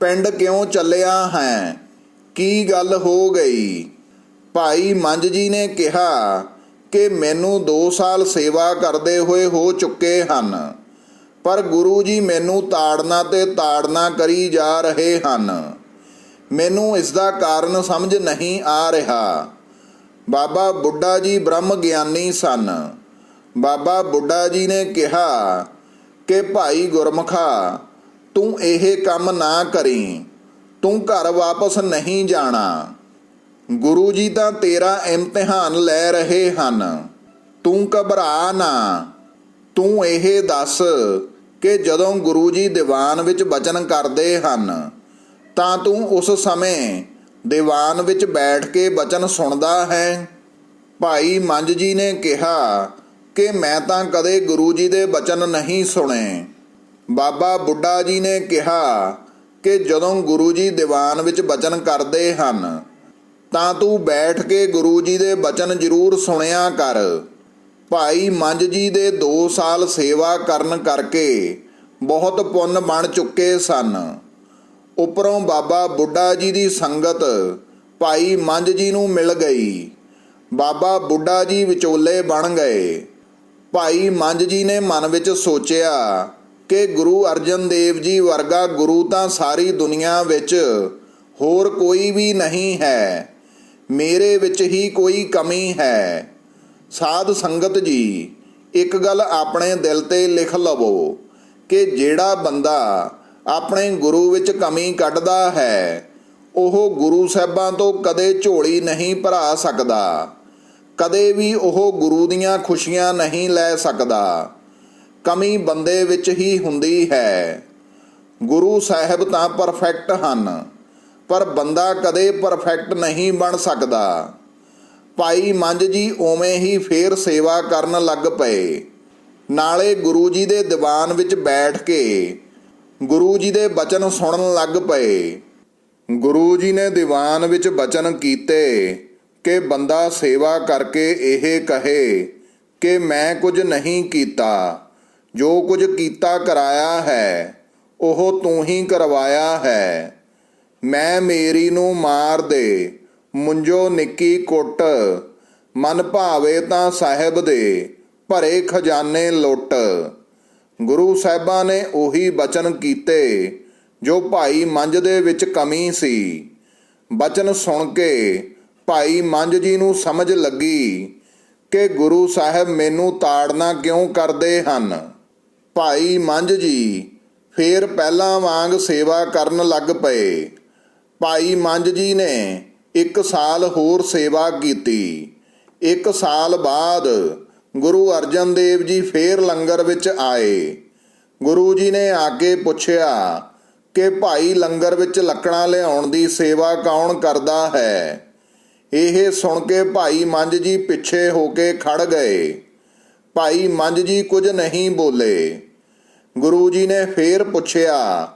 A: ਪਿੰਡ ਕਿਉਂ ਚੱਲਿਆ ਹੈ? ਕੀ ਗੱਲ ਹੋ ਗਈ? ਭਾਈ ਮੰਜ ਜੀ ਨੇ ਕਿਹਾ ਕਿ ਮੈਨੂੰ 2 ਸਾਲ ਸੇਵਾ ਕਰਦੇ ਹੋਏ ਹੋ ਚੁੱਕੇ ਹਨ, ਪਰ ਗੁਰੂ ਜੀ ਮੈਨੂੰ ਤਾੜਨਾ ਤੇ ਤਾੜਨਾ ਕਰੀ ਜਾ ਰਹੇ ਹਨ। ਮੈਨੂੰ ਇਸ ਦਾ ਕਾਰਨ ਸਮਝ ਨਹੀਂ ਆ ਰਿਹਾ। ਬਾਬਾ ਬੁੱਢਾ ਜੀ ਬ੍ਰਹਮ ਗਿਆਨੀ ਸਨ। ਬਾਬਾ ਬੁੱਢਾ ਜੀ ਨੇ ਕਿਹਾ, ਕਿ ਭਾਈ ਗੁਰਮਖਾ, ਤੂੰ ਇਹ ਕੰਮ ਨਾ ਕਰੀ। ਤੂੰ ਘਰ ਵਾਪਸ ਨਹੀਂ ਜਾਣਾ। ਗੁਰੂ ਜੀ ਤਾਂ ਤੇਰਾ ਇਮਤਿਹਾਨ ਲੈ ਰਹੇ ਹਨ। ਤੂੰ ਘਬਰਾ ਨਾ। ਤੂੰ ਇਹ ਦੱਸ ਕਿ ਜਦੋਂ ਗੁਰੂ ਜੀ ਦੀਵਾਨ ਵਿੱਚ ਬਚਨ ਕਰਦੇ ਹਨ, ਤਾਂ ਤੂੰ ਉਸ ਸਮੇਂ ਦੀਵਾਨ ਵਿੱਚ ਬੈਠ ਕੇ ਬਚਨ ਸੁਣਦਾ ਹੈ। ਭਾਈ ਮੰਜ ਜੀ ਨੇ ਕਿਹਾ, ਕਿ ਮੈਂ ਤਾਂ ਕਦੇ ਗੁਰੂ ਜੀ ਦੇ ਬਚਨ ਨਹੀਂ ਸੁਣੇ। ਬਾਬਾ ਬੁੱਢਾ ਜੀ ਨੇ ਕਿਹਾ, ਕਿ ਜਦੋਂ ਗੁਰੂ ਜੀ ਦੀਵਾਨ ਵਿੱਚ ਬਚਨ ਕਰਦੇ ਹਨ, ਤਾਂ ਤੂੰ ਬੈਠ ਕੇ ਗੁਰੂ ਜੀ ਦੇ ਬਚਨ ਜ਼ਰੂਰ ਸੁਣਿਆ ਕਰ। ਭਾਈ ਮੰਜ ਜੀ ਦੇ 2 ਸਾਲ ਸੇਵਾ ਕਰਨ ਕਰਕੇ ਬਹੁਤ ਪੁੰਨ ਬਣ ਚੁੱਕੇ ਸਨ। ਉੱਪਰੋਂ ਬਾਬਾ ਬੁੱਢਾ ਜੀ ਦੀ ਸੰਗਤ ਭਾਈ ਮੰਝ ਜੀ ਨੂੰ ਮਿਲ ਗਈ। ਬਾਬਾ ਬੁੱਢਾ ਜੀ ਵਿਚੋਲੇ ਬਣ ਗਏ। ਭਾਈ ਮੰਝ ਜੀ ਨੇ ਮਨ ਵਿੱਚ ਸੋਚਿਆ ਕਿ ਗੁਰੂ ਅਰਜਨ ਦੇਵ ਜੀ ਵਰਗਾ ਗੁਰੂ ਤਾਂ ਸਾਰੀ ਦੁਨੀਆ ਵਿੱਚ ਹੋਰ ਕੋਈ ਵੀ ਨਹੀਂ ਹੈ। ਮੇਰੇ ਵਿੱਚ ਹੀ ਕੋਈ ਕਮੀ ਹੈ। ਸਾਧ ਸੰਗਤ ਜੀ, ਇੱਕ ਗੱਲ ਆਪਣੇ ਦਿਲ ਤੇ ਲਿਖ ਲਵੋ ਕਿ ਜਿਹੜਾ ਬੰਦਾ ਆਪਣੇ ਗੁਰੂ ਵਿੱਚ ਕਮੀ ਕੱਢਦਾ ਹੈ। ਉਹ ਗੁਰੂ ਸਾਹਿਬਾਂ ਤੋਂ ਕਦੇ ਝੋਲੀ ਨਹੀਂ ਭਰਾ ਸਕਦਾ। ਕਦੇ ਵੀ ਉਹ ਗੁਰੂ ਦੀਆਂ ਖੁਸ਼ੀਆਂ ਨਹੀਂ ਲੈ ਸਕਦਾ। ਕਮੀ ਬੰਦੇ ਵਿੱਚ ਹੀ ਹੁੰਦੀ ਹੈ। ਗੁਰੂ ਸਾਹਿਬ ਤਾਂ ਪਰਫੈਕਟ ਹਨ, ਪਰ ਬੰਦਾ ਕਦੇ ਪਰਫੈਕਟ ਨਹੀਂ ਬਣ ਸਕਦਾ। ਭਾਈ ਮੰਝ ਜੀ ਉਵੇਂ ਹੀ ਫੇਰ ਸੇਵਾ ਕਰਨ ਲੱਗ ਪਏ। ਨਾਲੇ ਗੁਰੂ ਜੀ ਦੇ ਦੀਵਾਨ ਵਿੱਚ ਬੈਠ ਕੇ ਗੁਰੂ ਜੀ ਦੇ ਬਚਨ ਸੁਣਨ ਲੱਗ ਪਏ। ਗੁਰੂ ਜੀ ਨੇ ਦੀਵਾਨ ਵਿੱਚ ਬਚਨ ਕੀਤੇ ਕਿ ਬੰਦਾ ਸੇਵਾ ਕਰਕੇ ਇਹ ਕਹੇ ਕਿ ਮੈਂ ਕੁਝ ਨਹੀਂ ਕੀਤਾ। ਜੋ ਕੁਝ ਕੀਤਾ ਕਰਾਇਆ ਹੈ, ਉਹ ਤੂੰ ਹੀ ਕਰਵਾਇਆ ਹੈ। ਮੈਂ ਮੇਰੀ ਨੂੰ ਮਾਰ ਦੇ, ਮੁੰਜੋ ਨਿੱਕੀ ਕੁੱਟ। ਮਨ ਭਾਵੇ ਤਾਂ ਸਾਹਿਬ ਦੇ, ਭਰੇ ਖਜ਼ਾਨੇ ਲੁੱਟ। ਗੁਰੂ ਸਾਹਿਬਾਂ ਨੇ ਉਹੀ ਬਚਨ ਕੀਤੇ, ਜੋ ਭਾਈ ਮੰਜ ਦੇ ਵਿੱਚ ਕਮੀ ਸੀ। ਬਚਨ ਸੁਣ ਕੇ ਭਾਈ ਮੰਜ ਜੀ ਨੂੰ ਸਮਝ ਲੱਗੀ ਕਿ ਗੁਰੂ ਸਾਹਿਬ ਮੈਨੂੰ ਤਾੜਨਾ ਕਿਉਂ ਕਰਦੇ ਹਨ। ਭਾਈ ਮੰਝ ਜੀ ਫੇਰ ਪਹਿਲਾਂ ਵਾਂਗ ਸੇਵਾ ਕਰਨ ਲੱਗ ਪਏ। ਭਾਈ ਮੰਝ ਜੀ ਨੇ ਇੱਕ ਸਾਲ ਹੋਰ ਸੇਵਾ ਕੀਤੀ। ਇੱਕ ਸਾਲ ਬਾਅਦ ਗੁਰੂ ਅਰਜਨ ਦੇਵ ਜੀ ਫੇਰ ਲੰਗਰ ਵਿੱਚ ਆਏ। ਗੁਰੂ ਜੀ ਨੇ ਆ ਕੇ ਪੁੱਛਿਆ, ਕਿ ਭਾਈ ਲੰਗਰ ਵਿੱਚ ਲੱਕੜਾਂ ਲਿਆਉਣ ਦੀ ਸੇਵਾ ਕੌਣ ਕਰਦਾ ਹੈ? ਇਹ ਸੁਣ ਕੇ ਭਾਈ ਮੰਝ ਜੀ ਪਿੱਛੇ ਹੋ ਕੇ ਖੜ ਗਏ। ਭਾਈ ਮੰਝ ਜੀ ਕੁਝ ਨਹੀਂ ਬੋਲੇ। ਗੁਰੂ ਜੀ ਨੇ ਫੇਰ ਪੁੱਛਿਆ,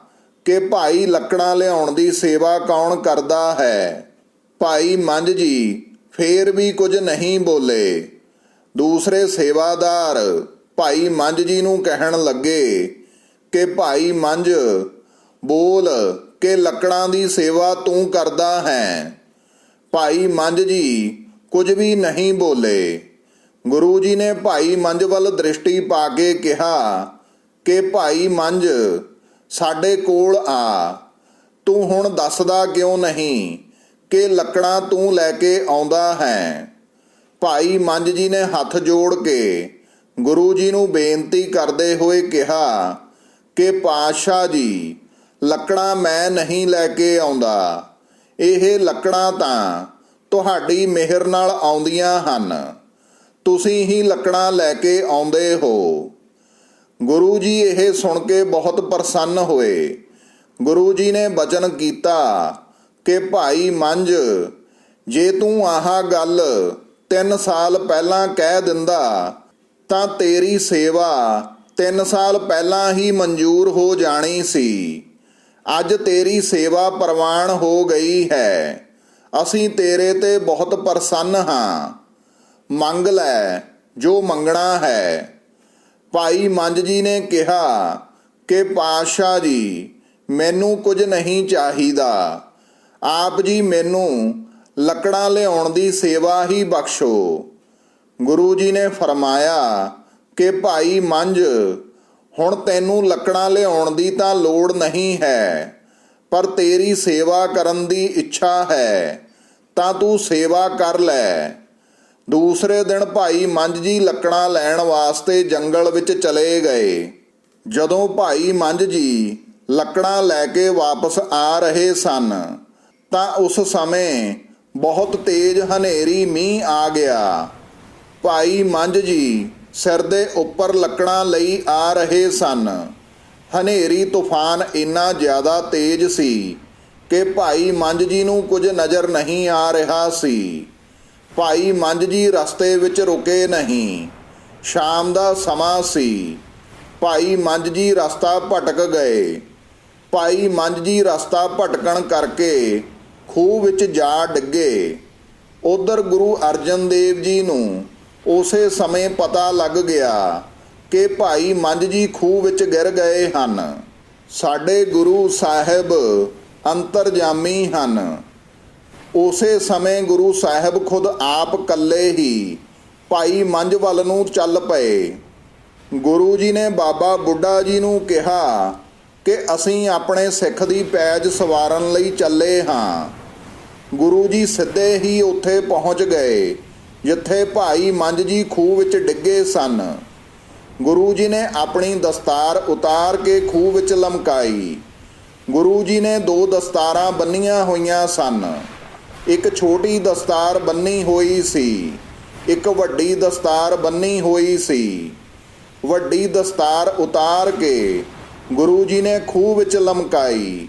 A: ਕਿ ਭਾਈ ਲੱਕੜਾਂ ਲਿਆਉਣ ਦੀ ਸੇਵਾ ਕੌਣ ਕਰਦਾ ਹੈ? ਭਾਈ ਮੰਝ ਜੀ ਫੇਰ ਵੀ ਕੁਝ ਨਹੀਂ ਬੋਲੇ। ਦੂਸਰੇ ਸੇਵਾਦਾਰ, ਭਾਈ ਮੰਜ ਜੀ ਨੂੰ ਕਹਿਣ ਲੱਗੇ ਕਿ ਭਾਈ ਮੰਜ ਬੋਲ ਕਿ ਲੱਕੜਾਂ ਦੀ ਸੇਵਾ ਤੂੰ ਕਰਦਾ ਹੈ। ਭਾਈ ਮੰਜ ਜੀ ਕੁਝ ਵੀ ਨਹੀਂ ਬੋਲੇ। ਗੁਰੂ ਜੀ ਨੇ ਭਾਈ ਮੰਜ ਵੱਲ ਦ੍ਰਿਸ਼ਟੀ ਪਾ ਕੇ ਕਿਹਾ ਕਿ ਭਾਈ ਮੰਜ ਸਾਡੇ ਕੋਲ ਆ। ਤੂੰ ਹੁਣ ਦੱਸਦਾ ਕਿਉਂ ਨਹੀਂ ਕਿ ਲੱਕੜਾਂ ਤੂੰ ਲੈ ਕੇ ਆਉਂਦਾ ਹੈ? ਭਾਈ ਮੰਜ ਜੀ ਨੇ ਹੱਥ ਜੋੜ ਕੇ ਗੁਰੂ ਜੀ ਨੂੰ ਬੇਨਤੀ ਕਰਦੇ ਹੋਏ ਕਿਹਾ ਕਿ ਪਾਤਸ਼ਾਹ ਜੀ, ਲੱਕੜਾਂ ਮੈਂ ਨਹੀਂ ਲੈ ਕੇ ਆਉਂਦਾ। ਇਹ ਲੱਕੜਾਂ ਤਾਂ ਤੁਹਾਡੀ ਮਿਹਰ ਨਾਲ ਆਉਂਦੀਆਂ ਹਨ। ਤੁਸੀਂ ਹੀ ਲੱਕੜਾਂ ਲੈ ਕੇ ਆਉਂਦੇ ਹੋ। ਗੁਰੂ ਜੀ ਇਹ ਸੁਣ ਕੇ ਬਹੁਤ ਪ੍ਰਸੰਨ ਹੋਏ। ਗੁਰੂ ਜੀ ਨੇ ਬਚਨ ਕੀਤਾ ਕਿ ਭਾਈ ਮੰਝ, ਜੇ ਤੂੰ ਆਹ ਗੱਲ 3 ਸਾਲ ਪਹਿਲਾਂ ਕਹਿ ਦਿੰਦਾ, ਤਾਂ ਤੇਰੀ ਸੇਵਾ 3 ਸਾਲ ਪਹਿਲਾਂ ਹੀ ਮਨਜ਼ੂਰ ਹੋ ਜਾਣੀ ਸੀ। ਅੱਜ ਤੇਰੀ ਸੇਵਾ ਪ੍ਰਵਾਨ ਹੋ ਗਈ ਹੈ। ਅਸੀਂ ਤੇਰੇ ਤੇ ਬਹੁਤ ਪ੍ਰਸੰਨ ਹਾਂ। ਮੰਗ ਲੈ, ਜੋ ਮੰਗਣਾ ਹੈ। ਭਾਈ ਮੰਜ ਜੀ ਨੇ ਕਿਹਾ, ਕਿ ਪਾਤਸ਼ਾਹ ਜੀ, ਮੈਨੂੰ ਕੁਝ ਨਹੀਂ ਚਾਹੀਦਾ। ਆਪ ਜੀ ਮੈਨੂੰ ਲੱਕੜਾਂ ਲਿਆਉਣ ਦੀ ਸੇਵਾ ਹੀ ਬਖਸ਼ੋ। ਗੁਰੂ ਜੀ ਨੇ ਫਰਮਾਇਆ ਕਿ ਭਾਈ ਮੰਝ, ਹੁਣ ਤੈਨੂੰ ਲੱਕੜਾਂ ਲਿਆਉਣ ਦੀ ਤਾਂ ਲੋੜ ਨਹੀਂ ਹੈ, ਪਰ ਤੇਰੀ ਸੇਵਾ ਕਰਨ ਦੀ ਇੱਛਾ ਹੈ, ਤਾਂ ਤੂੰ ਸੇਵਾ ਕਰ ਲੈ। ਦੂਸਰੇ ਦਿਨ ਭਾਈ ਮੰਝ ਜੀ ਲੱਕੜਾਂ ਲੈਣ ਵਾਸਤੇ ਜੰਗਲ ਵਿੱਚ ਚਲੇ ਗਏ। ਜਦੋਂ ਭਾਈ ਮੰਝ ਜੀ ਲੱਕੜਾਂ ਲੈ ਕੇ ਵਾਪਸ ਆ ਰਹੇ ਸਨ, ਤਾਂ ਉਸ ਸਮੇਂ ਬਹੁਤ ਤੇਜ਼ ਹਨੇਰੀ ਮੀਂਹ ਆ ਗਿਆ। ਭਾਈ ਮੰਝ ਜੀ, ਸਿਰ ਦੇ ਉੱਪਰ ਲੱਕੜਾਂ ਲਈ ਆ ਰਹੇ ਸਨ। ਹਨੇਰੀ ਤੂਫਾਨ ਇੰਨਾ ਜ਼ਿਆਦਾ ਤੇਜ਼ ਸੀ ਕਿ ਭਾਈ ਮੰਝ ਜੀ ਨੂੰ ਕੁਝ ਨਜ਼ਰ ਨਹੀਂ ਆ ਰਿਹਾ ਸੀ। ਭਾਈ ਮੰਝ ਜੀ ਰਸਤੇ ਵਿੱਚ ਰੁਕੇ ਨਹੀਂ। ਸ਼ਾਮ ਦਾ ਸਮਾਂ ਸੀ। ਭਾਈ ਮੰਝ ਜੀ ਰਸਤਾ ਭਟਕ ਗਏ। ਭਾਈ ਮੰਝ ਜੀ ਰਸਤਾ ਭਟਕਣ ਕਰਕੇ ਖੂਹ ਵਿੱਚ ਜਾ ਡਿੱਗੇ। ਉਧਰ ਗੁਰੂ ਅਰਜਨ ਦੇਵ ਜੀ ਨੂੰ ਉਸੇ ਸਮੇਂ ਪਤਾ ਲੱਗ ਗਿਆ ਕਿ ਭਾਈ ਮੰਝ ਜੀ ਖੂਹ ਵਿੱਚ ਗਿਰ ਗਏ ਹਨ। ਸਾਡੇ ਗੁਰੂ ਸਾਹਿਬ ਅੰਤਰਜਾਮੀ ਹਨ। ਉਸੇ ਸਮੇਂ ਗੁਰੂ ਸਾਹਿਬ ਖੁਦ ਆਪ ਇਕੱਲੇ ਹੀ ਭਾਈ ਮੰਝ ਵੱਲ ਨੂੰ ਚੱਲ ਪਏ। ਗੁਰੂ ਜੀ ਨੇ ਬਾਬਾ ਬੁੱਢਾ ਜੀ ਨੂੰ ਕਿਹਾ ਕਿ ਅਸੀਂ ਆਪਣੇ ਸਿੱਖ ਦੀ ਪੈਜ ਸਵਾਰਨ ਲਈ ਚੱਲੇ ਹਾਂ। ਗੁਰੂ ਜੀ ਸਿੱਧੇ ਹੀ ਉੱਥੇ ਪਹੁੰਚ ਗਏ, ਜਿੱਥੇ ਭਾਈ ਮੰਝ ਜੀ ਖੂਹ ਵਿੱਚ ਡਿੱਗੇ ਸਨ। ਗੁਰੂ ਜੀ ਨੇ ਆਪਣੀ ਦਸਤਾਰ ਉਤਾਰ ਕੇ ਖੂਹ ਵਿੱਚ ਲਮਕਾਈ। ਗੁਰੂ ਜੀ ਨੇ ਦੋ ਦਸਤਾਰਾਂ ਬੰਨੀਆਂ ਹੋਈਆਂ ਸਨ। ਇੱਕ ਛੋਟੀ ਦਸਤਾਰ ਬੰਨੀ ਹੋਈ ਸੀ, ਇੱਕ ਵੱਡੀ ਦਸਤਾਰ ਬੰਨੀ ਹੋਈ ਸੀ। ਵੱਡੀ ਦਸਤਾਰ ਉਤਾਰ ਕੇ ਗੁਰੂ ਜੀ ਨੇ ਖੂਹ ਵਿੱਚ ਲਮਕਾਈ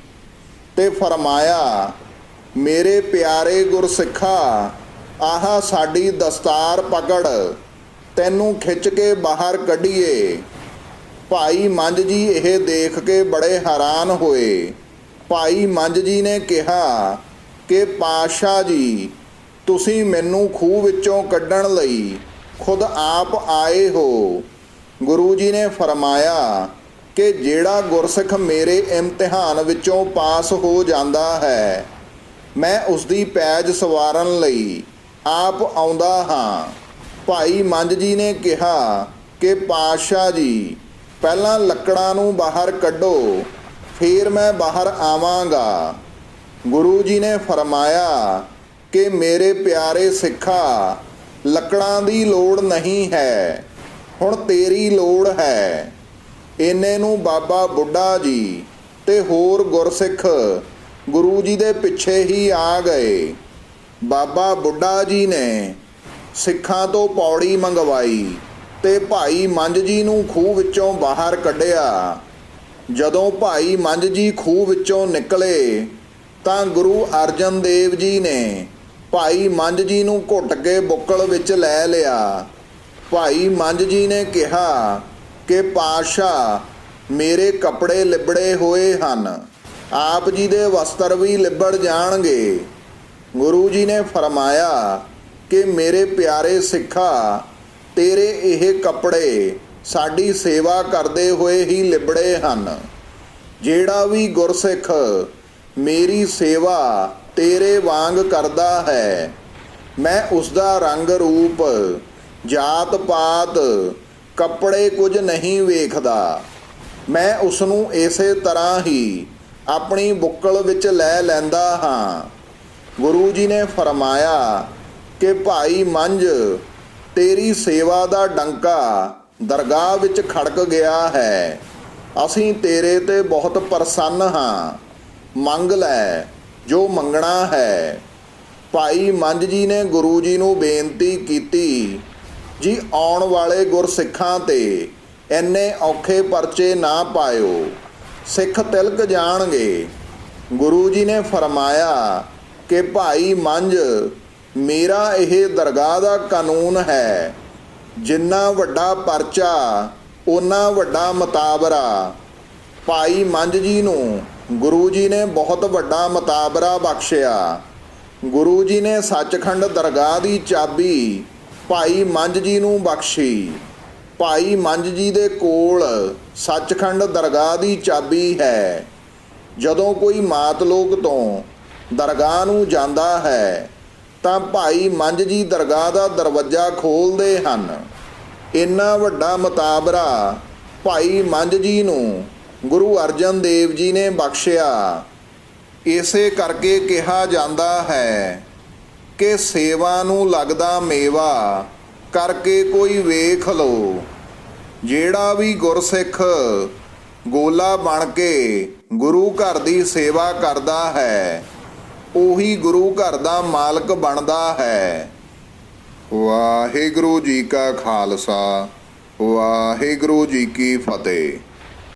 A: ਤੇ ਫਰਮਾਇਆ, ਮੇਰੇ ਪਿਆਰੇ ਗੁਰਸਿੱਖਾ, ਆਹਾ ਸਾਡੀ ਦਸਤਾਰ ਪਕੜ, ਤੈਨੂੰ ਖਿੱਚ ਕੇ ਬਾਹਰ ਕੱਢੀਏ। ਭਾਈ ਮੰਜ ਜੀ ਇਹ ਦੇਖ ਕੇ ਬੜੇ ਹੈਰਾਨ ਹੋਏ। ਭਾਈ ਮੰਜ ਜੀ ਨੇ ਕਿਹਾ, ਕਿ ਪਾਸ਼ਾ ਜੀ, ਤੁਸੀਂ ਮੈਨੂੰ ਖੂਹ ਵਿੱਚੋਂ ਕੱਢਣ ਲਈ ਖੁਦ ਆਪ ਆਏ ਹੋ। ਗੁਰੂ ਜੀ ਨੇ ਫਰਮਾਇਆ ਕਿ ਜਿਹੜਾ ਗੁਰਸਿੱਖ ਮੇਰੇ ਇਮਤਿਹਾਨ ਵਿੱਚੋਂ ਪਾਸ ਹੋ ਜਾਂਦਾ ਹੈ, ਮੈਂ ਉਸ ਦੀ ਪੈਜ ਸਵਾਰਨ ਲਈ ਆਪ ਆਉਂਦਾ ਹਾਂ। ਭਾਈ ਮੰਜ ਜੀ ਨੇ ਕਿਹਾ ਕਿ, ਪਾਤਸ਼ਾਹ ਜੀ, ਪਹਿਲਾਂ ਲੱਕੜਾਂ ਨੂੰ ਬਾਹਰ ਕੱਢੋ, ਫਿਰ ਮੈਂ ਬਾਹਰ ਆਵਾਂਗਾ। ਗੁਰੂ ਜੀ ਨੇ ਫਰਮਾਇਆ ਕਿ, ਮੇਰੇ ਪਿਆਰੇ ਸਿੱਖਾ, ਲੱਕੜਾਂ ਦੀ ਲੋੜ ਨਹੀਂ ਹੈ। ਹੁਣ ਤੇਰੀ ਲੋੜ ਹੈ। ਇਹਨੇ ਨੂੰ ਬਾਬਾ ਬੁੱਢਾ ਜੀ ਤੇ ਹੋਰ ਗੁਰਸਿੱਖ ਗੁਰੂ ਜੀ ਦੇ ਪਿੱਛੇ ਹੀ ਆ ਗਏ। ਬਾਬਾ ਬੁੱਢਾ ਜੀ ਨੇ ਸਿੱਖਾਂ ਤੋਂ ਪੌੜੀ ਮੰਗਵਾਈ ਤੇ ਭਾਈ ਮੰਝ ਜੀ ਨੂੰ ਖੂਹ ਵਿੱਚੋਂ ਬਾਹਰ ਕੱਢਿਆ। ਜਦੋਂ ਭਾਈ ਮੰਝ ਜੀ ਖੂਹ ਵਿੱਚੋਂ ਨਿਕਲੇ ਤਾਂ ਗੁਰੂ ਅਰਜਨ ਦੇਵ ਜੀ ਨੇ ਭਾਈ ਮੰਝ ਜੀ ਨੂੰ ਘੁੱਟ ਕੇ ਬੁੱਕਲ ਵਿੱਚ ਲੈ ਲਿਆ। ਭਾਈ ਮੰਝ ਜੀ ਨੇ ਕਿਹਾ ਕਿ ਪਾਸ਼ਾ ਮੇਰੇ ਕੱਪੜੇ ਲਿਬੜੇ ਹੋਏ ਹਨ। ਆਪ ਜੀ ਦੇ ਵਸਤਰ ਵੀ ਲਿਬੜ ਜਾਣਗੇ। ਗੁਰੂ ਜੀ ਨੇ ਫਰਮਾਇਆ ਕਿ ਮੇਰੇ ਪਿਆਰੇ ਸਿੱਖਾ, ਤੇਰੇ ਇਹ ਕੱਪੜੇ ਸਾਡੀ ਸੇਵਾ ਕਰਦੇ ਹੋਏ ਹੀ ਲਿਬੜੇ ਹਨ। ਜਿਹੜਾ ਵੀ ਗੁਰਸਿੱਖ ਮੇਰੀ ਸੇਵਾ ਤੇਰੇ ਵਾਂਗ ਕਰਦਾ ਹੈ, ਮੈਂ ਉਸ ਦਾ ਰੰਗ ਰੂਪ ਜਾਤ ਪਾਤ ਕੱਪੜੇ ਕੁਝ ਨਹੀਂ ਵੇਖਦਾ। ਮੈਂ ਉਸ ਨੂੰ ਇਸੇ ਤਰ੍ਹਾਂ ਹੀ ਆਪਣੀ ਬੁੱਕਲ ਵਿੱਚ ਲੈ ਲੈਂਦਾ ਹਾਂ। ਗੁਰੂ ਜੀ ਨੇ ਫਰਮਾਇਆ ਕਿ, ਭਾਈ ਮੰਝ, ਤੇਰੀ ਸੇਵਾ ਦਾ ਡੰਕਾ ਦਰਗਾਹ ਵਿੱਚ ਖੜਕ ਗਿਆ ਹੈ। ਅਸੀਂ ਤੇਰੇ ਤੇ ਬਹੁਤ ਪ੍ਰਸੰਨ ਹਾਂ। ਮੰਗ ਲੈ, ਜੋ ਮੰਗਣਾ ਹੈ। ਭਾਈ ਮੰਝ ਜੀ ਨੇ ਗੁਰੂ ਜੀ ਨੂੰ ਬੇਨਤੀ ਕੀਤੀ ਜੀ, ਆਉਣ ਵਾਲੇ ਗੁਰਸਿੱਖਾਂ ਤੇ ਐਨੇ ਔਖੇ ਪਰਚੇ ਨਾ ਪਾਇਓ। ਸਿੱਖ ਤਿਲਕ ਜਾਣਗੇ। ਗੁਰੂ ਜੀ ਨੇ ਫਰਮਾਇਆ ਕਿ ਭਾਈ ਮੰਝ, ਮੇਰਾ ਇਹ ਦਰਗਾਹ ਦਾ ਕਾਨੂੰਨ ਹੈ। ਜਿੰਨਾ ਵੱਡਾ ਪਰਚਾ ਉਨਾ ਵੱਡਾ ਮਤਾਬਰਾ। ਭਾਈ ਮੰਝ ਜੀ ਨੂੰ ਗੁਰੂ ਜੀ ਨੇ ਬਹੁਤ ਵੱਡਾ ਮਤਾਬਰਾ ਬਖਸ਼ਿਆ। ਗੁਰੂ ਜੀ ਨੇ ਸੱਚਖੰਡ ਦਰਗਾਹ ਦੀ ਚਾਬੀ ਭਾਈ ਮੰਝ ਜੀ ਨੂੰ ਬਖਸ਼ੀ। ਭਾਈ ਮੰਝ ਜੀ ਦੇ ਕੋਲ ਸੱਚਖੰਡ ਦਰਗਾਹ ਦੀ ਚਾਬੀ ਹੈ। ਜਦੋਂ ਕੋਈ ਮਾਤ ਲੋਕ ਤੋਂ ਦਰਗਾਹ ਨੂੰ ਜਾਂਦਾ ਹੈ, ਤਾਂ ਭਾਈ ਮੰਝ ਜੀ ਦਰਗਾਹ ਦਾ ਦਰਵਾਜ਼ਾ ਖੋਲਦੇ ਹਨ। ਇੰਨਾ ਵੱਡਾ ਮਤਾਬਰਾ ਭਾਈ ਮੰਝ ਜੀ ਨੂੰ ਗੁਰੂ ਅਰਜਨ ਦੇਵ ਜੀ ਨੇ ਬਖਸ਼ਿਆ। ਇਸੇ ਕਰਕੇ ਕਿਹਾ ਜਾਂਦਾ ਹੈ ਕਿ ਸੇਵਾ ਨੂੰ ਲੱਗਦਾ ਮੇਵਾ, ਕਰਕੇ ਕੋਈ ਵੇਖ ਲੋ ਜਿਹੜਾ ਵੀ ਗੁਰਸਿੱਖ ਗੋਲਾ ਬਣ ਕੇ ਗੁਰੂ ਘਰ ਦੀ ਸੇਵਾ ਕਰਦਾ ਹੈ, ਉਹੀ ਗੁਰੂ ਘਰ ਦਾ ਮਾਲਕ ਬਣਦਾ ਹੈ। ਵਾਹਿਗੁਰੂ ਜੀ ਕਾ ਖਾਲਸਾ, ਵਾਹਿਗੁਰੂ ਜੀ ਕੀ ਫਤਿਹ।